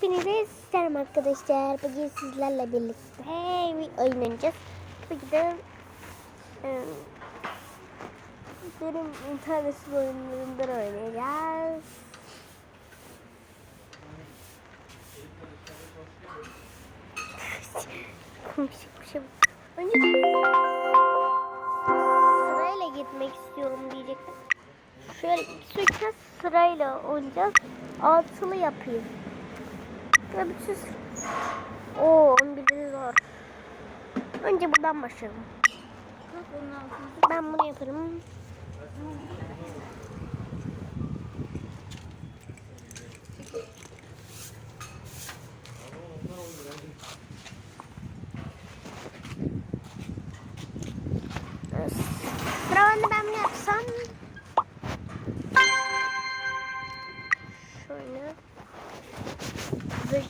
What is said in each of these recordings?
Hepinize selam arkadaşlar. Bugün sizlerle birlikte bir oyun oynayacağız. Ki de benim internet oyunlarından oynayacağız. Komşuk bir şey. Önce sırayla gitmek istiyorum diyecektim. Şöyle iki sırayla oynayacağız. Altılı yapayım. Ve bütün Oo 11'i zor. Önce buradan başlayalım. Ben bunu yaparım. Sıra bende ben bunu yapsam. Şöyle. Dur.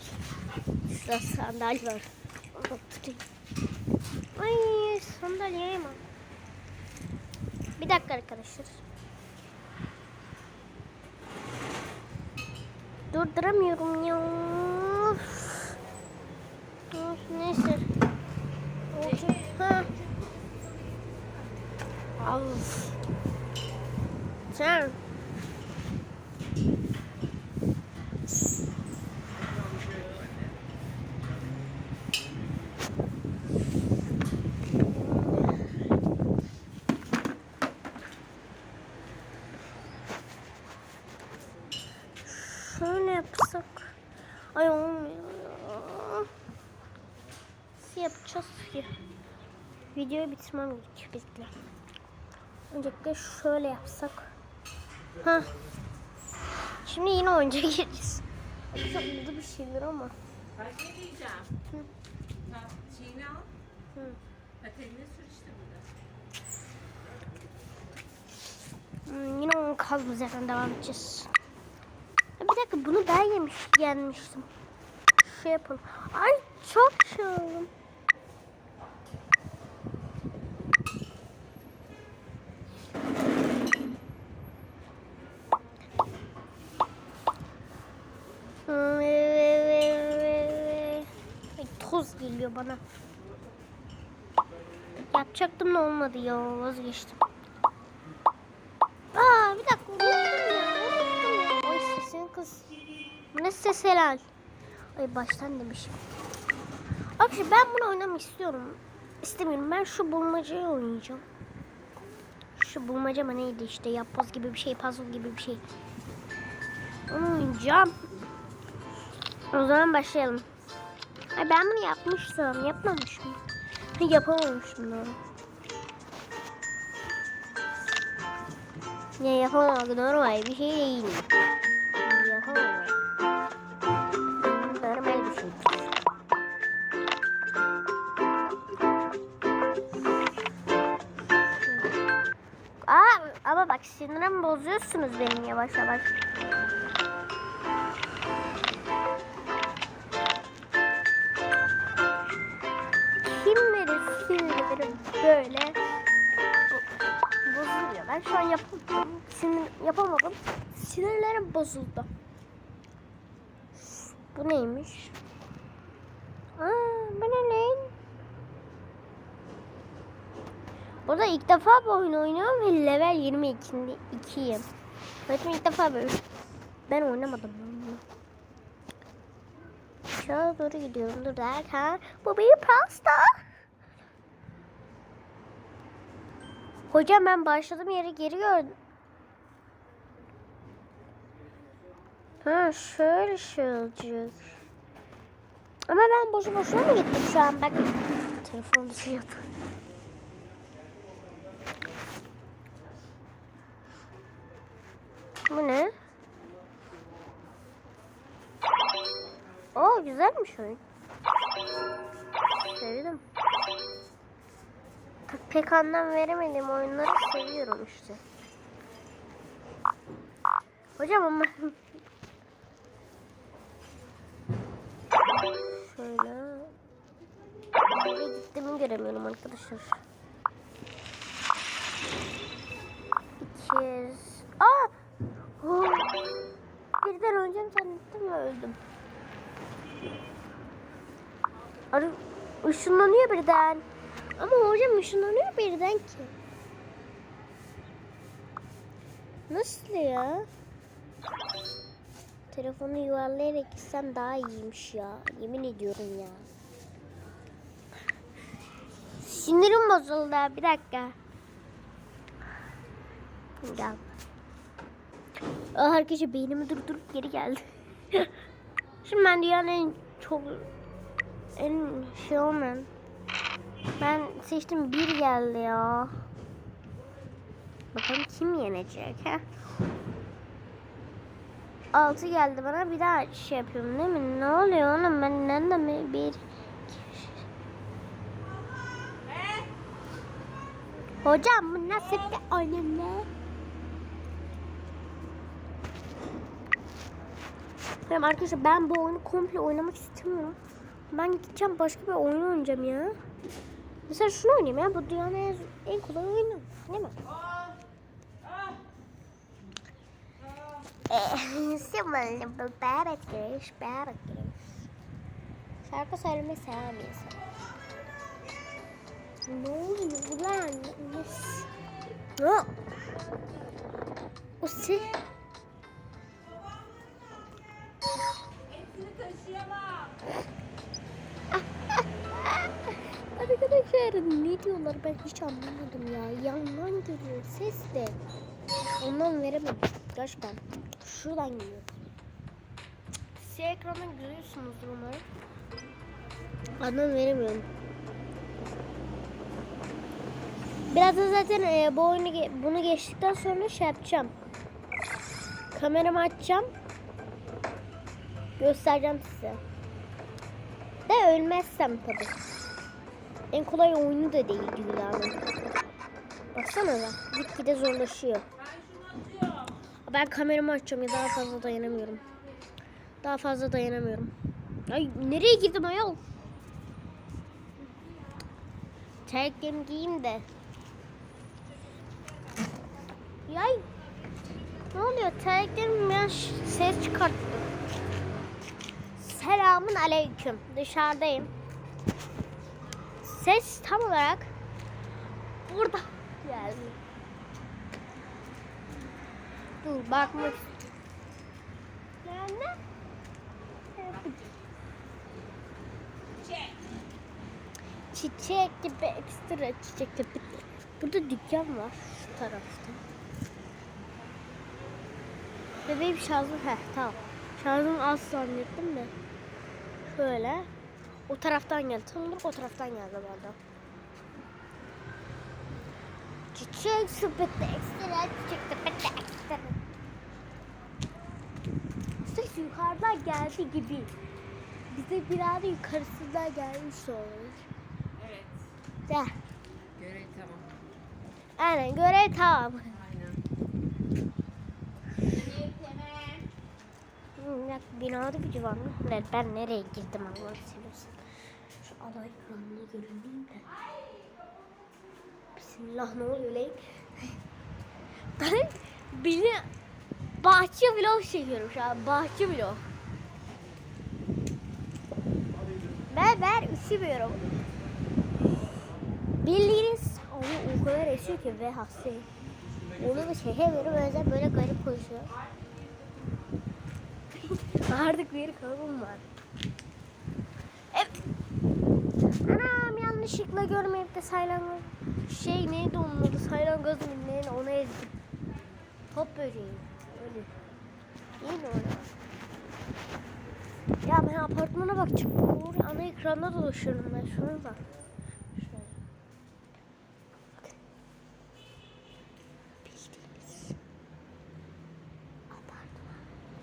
Şurada sandalye var. Ay sandalyeye mi? Bir dakika arkadaşlar. Durduramıyorum ya. Of. Neyse. Olacak. Of. Sen. Şöyle yapsak. Ay olmuyor. ya. Nasıl ki? Videoyu bitirmem gerekiyor. Bekle. Öncelikle şöyle yapsak. Ha. Şimdi yine oyuncağa gireceğiz. Arkadaşlar burada bir şey var ama. Bak ne diyeceğim. Tat şeyini al. Hı. Pateline sür işte burada. Hmm, yine onun kaldığımız yerden devam edeceğiz. Bir dakika bunu ben yemiş yenmiştim. Şey yapalım. Ay çok şey oldum. Hmm, Ay, toz geliyor bana. Yapacaktım da olmadı ya vazgeçtim. Aa bir dakika. Oy sesin kız. Bu ne ses helal. Ay baştan demişim. Arkadaşlar ben bunu oynamak istiyorum. İstemiyorum. Ben şu bulmacayı oynayacağım. Şu bulmaca mı neydi işte yapboz gibi bir şey, puzzle gibi bir şey. Onu oynayacağım. O zaman başlayalım. Ay ben bunu yapmıştım. Yapmamışım. Ha, yapamamışım doğru. Ne yapamamak normal bir şey değil. Yapamamak. Normal bir şey. Aa, ama bak sinirimi bozuyorsunuz benim yavaş yavaş. Sinir, yapamadım. Sinirlerim bozuldu. Bu neymiş? Aa, bu ne lan? Burada ilk defa bu oyunu oynuyorum ve level 22'de 2'yim. Öğretmen ilk defa böyle. Ben oynamadım bunu. Aşağı doğru gidiyorum dur derken bu bir pasta. Hocam ben başladığım yere geri gördüm. Ha şöyle şey olacak. Ama ben boşu boşuna mı gittim şu an bak. Telefonu yap. Bu ne? Oo güzelmiş oyun. Sevdim. Pek anlam veremediğim oyunları seviyorum işte. Hocam ama gittiğimi göremiyorum arkadaşlar. İkiz. Aa! Birden öleceğim zannettim ve öldüm. Arı ışınlanıyor birden. Ama hocam ışınlanıyor birden ki. Nasıl ya? Telefonu yuvarlayarak gitsem daha iyiymiş ya. Yemin ediyorum ya. Sinirim bozuldu. Bir dakika. Gel. Arkadaşlar beynimi durdurup geri geldi. Şimdi ben dünyanın en çok en şey olmayan ben seçtim bir geldi ya. Bakalım kim yenecek ha? Altı geldi bana bir daha şey yapıyorum değil mi? Ne oluyor oğlum ben nerede mi bir Hocam bu nasıl bir ne? Tamam arkadaşlar ben bu oyunu komple oynamak istemiyorum. Ben gideceğim başka bir oyun oynayacağım ya. Mesela şunu oynayayım ya. Bu dünyanın en, en kolay oyunu. Değil mi? Simple bebek giriş, bebek giriş. Şarkı söylemeyi insan. Ne oluyor lan? Ne? O taşıyamam. Arkadaşlar ne diyorlar ben hiç anlamadım ya. Yandan geliyor ses de. Ondan veremedim. Gerçekten. Şuradan geliyor. Size ekrandan görüyorsunuzdur umarım. Anlam veremiyorum. Biraz da zaten e, bu oyunu bunu geçtikten sonra şey yapacağım. Kameramı açacağım. Göstereceğim size. De ölmezsem tabii. En kolay oyunu da değil dünyanın. Baksana da gitgide zorlaşıyor. Ben kameramı açacağım ya daha fazla dayanamıyorum. Daha fazla dayanamıyorum. Ay nereye girdim ayol? Terliklerimi giyeyim de. Yay. Ne oluyor? Terliklerim biraz ses çıkarttı. Selamun aleyküm. Dışarıdayım. Ses tam olarak burada geldi. Dur bakmak Yani Çek. çiçek gibi ekstra çiçek gibi. Burada dükkan var şu tarafta. Bebeğim şarjım heh tamam. Şarjım az zannettim de. Şöyle. O taraftan geldi. Olarak o taraftan geldi bana. Çiçek sepeti ekstra çiçek sepeti ekstra. Ses yukarıdan geldi gibi. Bize biraz da yukarısından gelmiş olmuş. Evet. Ya, Görev tamam. aynen görev tamam. Aynen. Görev tamam. Ya, binada bir var mı? Ne, ben nereye girdim Allah'ını seversen. Şu ada ekranına görüneyim de. Bismillah ne oluyor lan? ben beni bahçe vlog çekiyorum şu an. Bahçe vlog. Ben ben üşümüyorum. Bildiğiniz onu o kadar esiyor ki ve hastayım. Onu da şehe verip özel böyle garip konuşuyor. Artık bir kabım var. Evet. Anam yanlışlıkla görmeyip de saylangoz şey neydi onun adı saylangoz mu neydi onu ezdim. Top böceği. Öyle. İyi mi öyle? Ya ben apartmana bakacağım. Oraya ana ekranda dolaşıyorum ben şunu da. Şöyle. Bakın. Bildiğiniz apartman.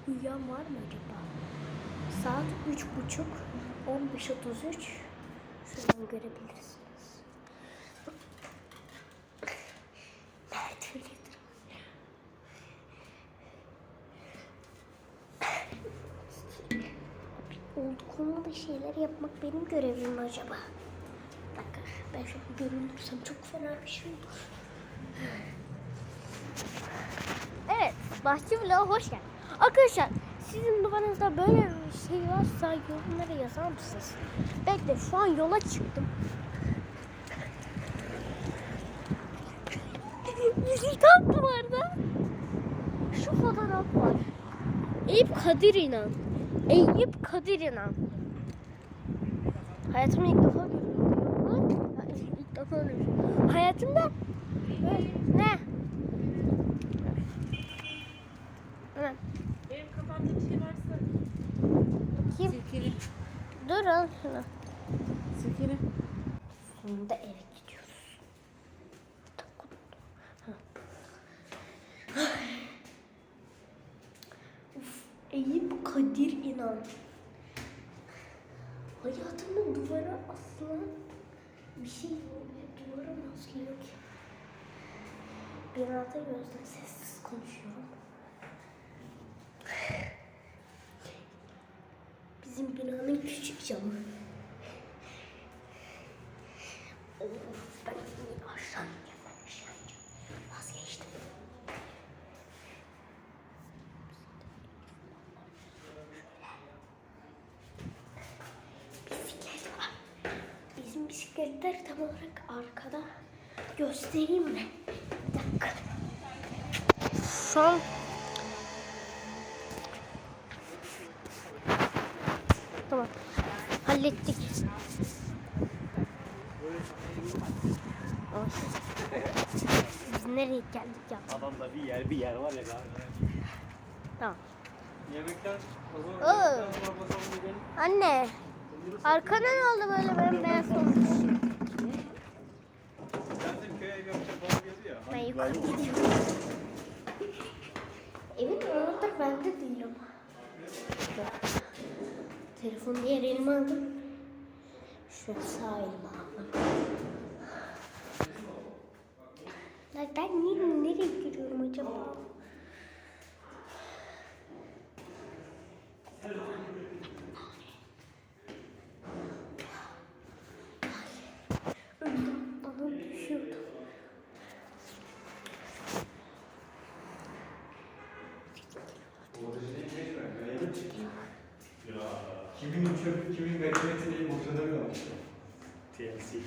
Uyuyan var mı acaba? Saat üç buçuk, on beş otuz üç. Şuradan görebilirsiniz. Nerede öyledir? Olduklarında şeyler yapmak benim görevim acaba? Dakika ben şöyle göründürsem çok fena bir şey olur. Evet, bahçe vloga hoş geldin. Arkadaşlar, sizin duvarınızda böyle bir şey varsa yorumlara yazar mısınız? Bekle şu an yola çıktım. Bizi tam duvarda. Şu fotoğraf var. Eyüp Kadir İnan. Eyüp Kadir İnan. Hayatımda ilk defa görüyorum. İlk defa görüyorum. Hayatımda ne? Hemen Benim kafamda bir şey varsa. Bakayım. Sirkeli. Dur al şunu. Sirkeli. Sonunda eve gidiyoruz. Uf, Eyüp Kadir İnan. Hayatımda duvara asılan bir şey duvara asılıyor ki. Binada gözden sessiz konuşuyorum. Bizim camı. Of ben aşağı aşağı. Vazgeçtim. Bisiklet var. Bizim bisikletler tam olarak arkada. Göstereyim mi? Bir dakika. Şu Hallettik. Of. Biz nereye geldik ya? Adamda bir yer bir yer var ya galiba. Tamam. Yemekler o zaman Oo. yemekten. Anne. Arkana ne oldu böyle ben beyaz olmuş? Ben yukarı gidiyorum. Evin anahtarı bende değil ama. Telefonu diğer elime aldım. Şöyle sağ elime aldım. Ben niye, nereye giriyorum acaba? Kimin kimin medeniyeti değil boşanamıyor. TLC.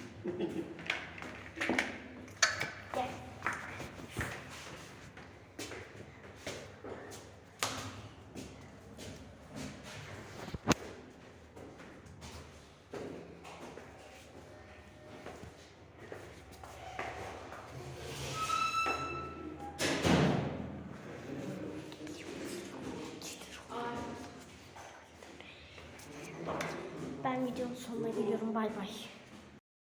Sonuna geliyorum. Bay bay.